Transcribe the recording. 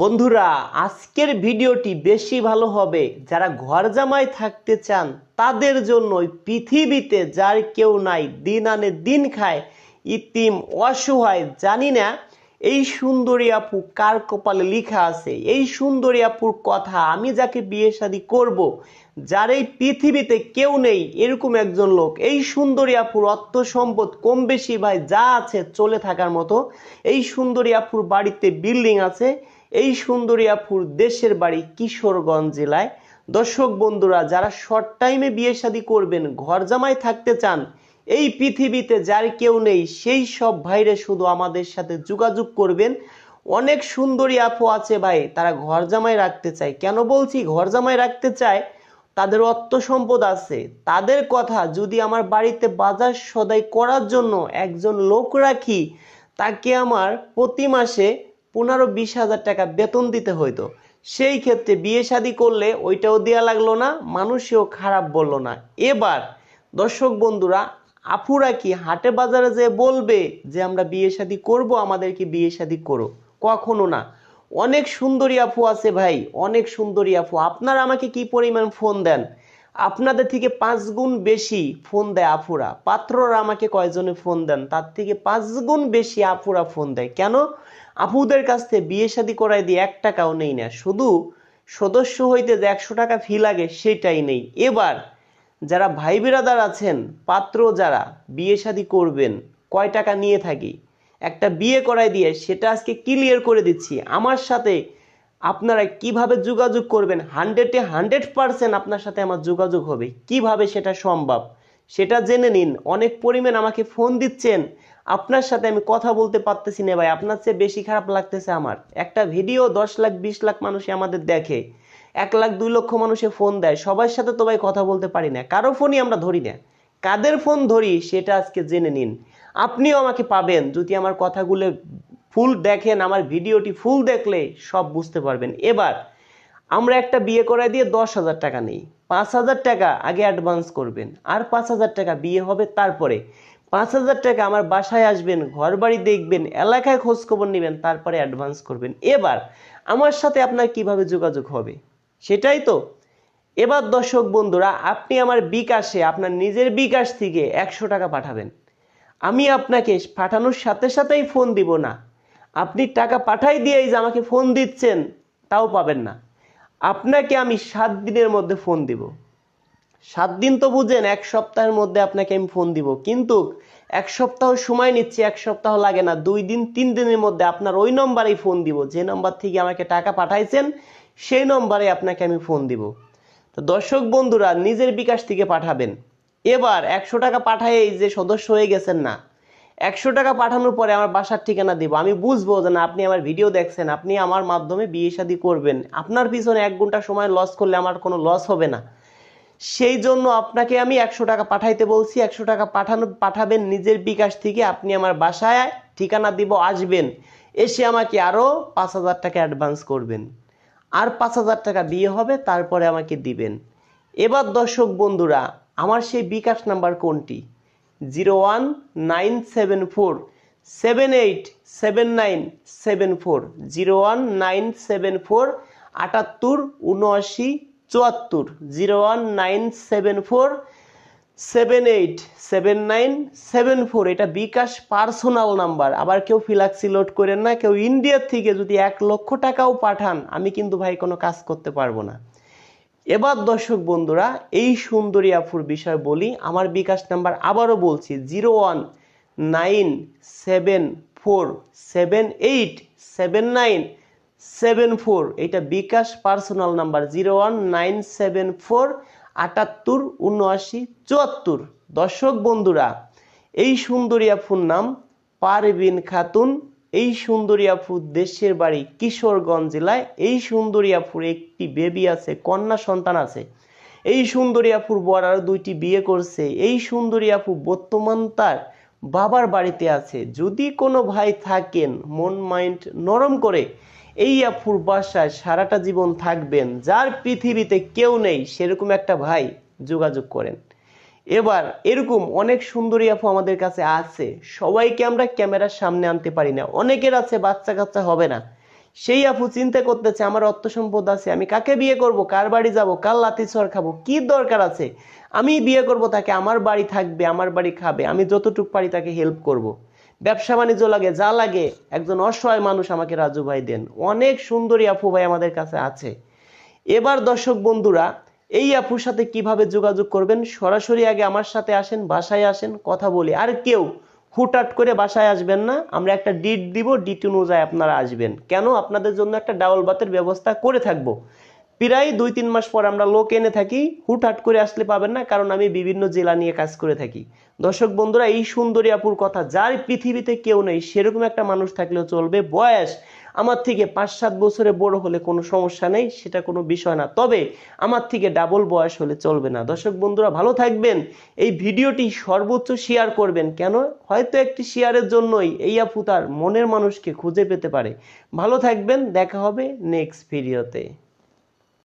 বন্ধুরা, আজকের ভিডিওটি বেশি ভালো হবে যারা ঘর জামাই থাকতে চান, তাদের জন্য পৃথিবীতে যার কেউ নাই, দিন আনে দিন খায়, ইতিম অসহায়, জানি না, এই সুন্দরী আপু কার কপালে লেখা আছে, এই সুন্দরী আপুর কথা আমি যাকে বিয়ে শাদী করব, যার এই পৃথিবীতে কেউ নেই, এরকম একজন লোক, এই সুন্দরী আপুর অর্থ সম্পদ কম বেশি ভাই, যা আছে চলে থাকার মতো, এই সুন্দরী আপুর বাড়িতে বিল্ডিং আছে এই সুন্দরী আপুর দেশের বাড়ি কিশোরগঞ্জ জেলায়। দর্শক বন্ধুরা, যারা শর্ট টাইমে বিয়ে শাদী করবেন, ঘর জামাই থাকতে চান, এই পৃথিবীতে যার কেউ নেই, সেই সব ভাইরে শুধু আমাদের সাথে যোগাযোগ করবেন। অনেক সুন্দরী আপু আছে ভাই, তারা ঘর জামাই রাখতে চায়। কেন বলছি ঘর জামাই রাখতে চায়? তাদের অর্থ সম্পদ আছে। তাদের কথা যদি আমার বাড়িতে বাজার সদাই করার জন্য একজন লোক রাখি, তাকে আমার প্রতি মাসে পনেরো বিশ হাজার টাকা বেতন দিতে হইতো। সেই ক্ষেত্রে বিয়ে শাদি করলে ওইটাও দেওয়া লাগল না, মানুষেও খারাপ বলল না। এবার দর্শক বন্ধুরা, আপুরা কি হাটে বাজারে যে বলবে যে আমরা বিয়ে শাদী করব আমাদেরকে বিয়ে শাদী করো? কখনো না। অনেক সুন্দরী আপু আছে ভাই, অনেক সুন্দরী আফু আপনারা আমাকে কি পরিমাণ ফোন দেন? আপনাদের থেকে পাঁচ গুণ বেশি ফোন দেয় আপুরা পাত্ররা আমাকে কয়জনে ফোন দেন? তার থেকে পাঁচ গুণ বেশি আপুরা ফোন দেয়। কেন? আপুদের কাছ থেকে বিয়ে শাদী করাই দিয়ে এক টাকাও নেই না। শুধু সদস্য হইতে যে একশো টাকা ফি লাগে, সেটাই নেই। এবার যারা ভাই বিরাদার আছেন, পাত্র যারা, বিয়ে শাদি করবেন, কয় টাকা নিয়ে থাকি? একটা বিয়ে করাই দিয়ে সেটা আজকে ক্লিয়ার করে দিচ্ছি। আমার সাথে আপনারা কীভাবে যোগাযোগ করবেন? হান্ড্রেডে হান্ড্রেড পার্সেন্ট আপনার সাথে আমার যোগাযোগ হবে। কীভাবে সেটা সম্ভব? সেটা জেনে নিন। অনেক পরিমাণ আমাকে ফোন দিচ্ছেন। আপনার সাথে আমি কথা বলতে পারতেছি না ভাই। আপনার চেয়ে বেশি খারাপ লাগতেছে আমার। একটা ভিডিও দশ লাখ, বিশ লাখ মানুষই আমাদের দেখে। এক লাখ, দুই লক্ষ মানুষে ফোন দেয়। সবার সাথে তো ভাই কথা বলতে পারি না। কারও ফোনই আমরা ধরি না। কাদের ফোন ধরি সেটা আজকে জেনে নিন। আপনিও আমাকে পাবেন। যদি আমার কথাগুলো ফুল দেখেন, আমার ভিডিওটি ফুল দেখলে সব বুঝতে পারবেন। এবার, আমরা একটা বিয়ে করায় দিয়ে দশ হাজার টাকা নেই। পাঁচ হাজার টাকা আগে অ্যাডভান্স করবেন। আর পাঁচ হাজার টাকা বিয়ে হবে তারপরে। পাঁচ হাজার টাকা আমার বাসায় আসবেন ঘর বাড়ি দেখবেন, এলাকায় খোঁজখবর নেবেন, তারপরে অ্যাডভান্স করবেন। এবার, আমার সাথে আপনার কীভাবে যোগাযোগ হবে? সেটাই তো। এবার দর্শক বন্ধুরা, আপনি আমার বিকাশে, আপনার নিজের বিকাশ থেকে একশো টাকা পাঠাবেন। আমি আপনাকে পাঠানোর সাথে সাথেই ফোন দিব না। আপনি টাকা পাঠাই দিয়েই যে আমাকে ফোন দিচ্ছেন, তাও পাবেন না। আপনাকে আমি সাত দিনের মধ্যে ফোন দিব। সাত দিন তো বুঝেন, এক সপ্তাহের মধ্যে আপনাকে আমি ফোন দিব। কিন্তু এক সপ্তাহ সময় নিচ্ছি, এক সপ্তাহ লাগে না। দুই দিন, তিন দিনের মধ্যে আপনার ওই নম্বরেই ফোন দিব। যে নম্বর থেকে আমাকে টাকা পাঠাইছেন, সেই নম্বরে আপনাকে আমি ফোন দিব। তো দর্শক বন্ধুরা, নিজের বিকাশ থেকে পাঠাবেন। এবার একশো টাকা পাঠাই যে সদস্য হয়ে গেছেন না একশো টাকা পাঠানোর পরে আমার বাসার ঠিকানা দিব। আমি বুঝব যে না, আপনি আমার ভিডিও দেখছেন, আপনি আমার মাধ্যমে বিয়ে শাদী করবেন। আপনার পিছনে এক ঘণ্টা সময় লস করলে আমার কোনো লস হবে না। সেই জন্য আপনাকে আমি একশো টাকা পাঠাইতে বলছি। একশো টাকা পাঠানো, পাঠাবেন নিজের বিকাশ থেকে। আপনি আমার বাসায় ঠিকানা দিব, আসবেন। এসে আমাকে আরও পাঁচ হাজার টাকা অ্যাডভান্স করবেন। আর পাঁচ হাজার টাকা বিয়ে হবে, তারপরে আমাকে দিবেন। এবার দর্শক বন্ধুরা, আমার সেই বিকাশ নাম্বার কোনটি? Zero one nine seven four, seven eight seven nine seven four, zero one nine seven four, আটাত্তর, উনআশি, চুয়াত্তর, zero one nine seven four, seven eight seven nine seven four. এটা বিকাশ পার্সোনাল নাম্বার। আবার কেউ ফিলাক্সি লোড করেন না, কেউ ইন্ডিয়ার থেকে যদি এক লক্ষ টাকাও পাঠান, আমি কিন্তু ভাই কোনো কাজ করতে পারব না। এবার দর্শক বন্ধুরা, এই সুন্দরী আফুর বিষয় বলি, আমার বিকাশ নাম্বার আবারও বলছি, zero one nine seven four seven eight seven nine seven four. এটা bKash personal number, zero one nine seven four আটাত্তর উনআশি চুয়াত্তর। দর্শক বন্ধুরা, এই সুন্দরী আফুর নাম পারবিন খাতুন। এই সুন্দরী আফু দেশের বাড়ি কিশোরগঞ্জ জেলায়। এই সুন্দরী একটি বেবি আছে, কন্যা সন্তান আছে। এই সুন্দরী আফুর বর আরও দুইটি বিয়ে করছে। এই সুন্দরী বর্তমান তার বাবার বাড়িতে আছে। যদি কোনো ভাই থাকেন, মন মাইন্ড নরম করে, এই আফুর বাসায় সারাটা জীবন থাকবেন। যার পৃথিবীতে কেউ নেই, সেরকম একটা ভাই যোগাযোগ করেন। এবার এরকম অনেক সুন্দরী আপু আমাদের কাছে আছে। সবাইকে আমরা ক্যামেরার সামনে আনতে পারি না। অনেকের আছে বাচ্চা কাচ্চা হবে না। সেই আপু চিন্তা করতেছে, আমার অর্থ সম্পদ আছে, আমি কাকে বিয়ে করব? কার বাড়ি যাব? কার লাতি চর খাব কি দরকার আছে? আমি বিয়ে করব তাকে, আমার বাড়ি থাকবে, আমার বাড়ি খাবে, আমি যতটুকু পারি তাকে হেল্প করব। ব্যবসা বাণিজ্য লাগে, যা লাগে, একজন অসহায় মানুষ আমাকে রাজু ভাই দেন। অনেক সুন্দরী আপু ভাই আমাদের কাছে আছে। এবার দর্শক বন্ধুরা এই আপুর সাথে কীভাবে যোগাযোগ করবেন? সরাসরি আগে আমার সাথে আসেন, বাসায় আসেন, কথা বলি। আর কেউ হুটহাট করে বাসায় আসবেন না। আমরা একটা ডিট দিব ডিট অনুযায়ী আপনারা আসবেন। কেন? আপনাদের জন্য একটা ডাবল বাতের ব্যবস্থা করে থাকব। প্রায় দুই, তিন মাস পর আমরা লোক এনে থাকি। হুটহাট করে আসলে পাবেন না, কারণ আমি বিভিন্ন জেলা নিয়ে কাজ করে থাকি। দর্শক বন্ধুরা, এই সুন্দরী আপুর কথা, যার পৃথিবীতে কেউ নেই, সেরকম একটা মানুষ থাকলেও চলবে। বয়স আমার থেকে পাঁচ সাত বছরে বড় হলে কোনো সমস্যা নেই, সেটা কোনো বিষয় না। তবে আমার থেকে ডাবল বয়স হলে চলবে না। দর্শক বন্ধুরা, ভালো থাকবেন। এই ভিডিওটি সর্বোচ্চ শেয়ার করবেন। কেন? হয়তো একটি শেয়ারের জন্যই এই আপু তার মনের মানুষকে খুঁজে পেতে পারে। ভালো থাকবেন। দেখা হবে নেক্সট ভিডিওতে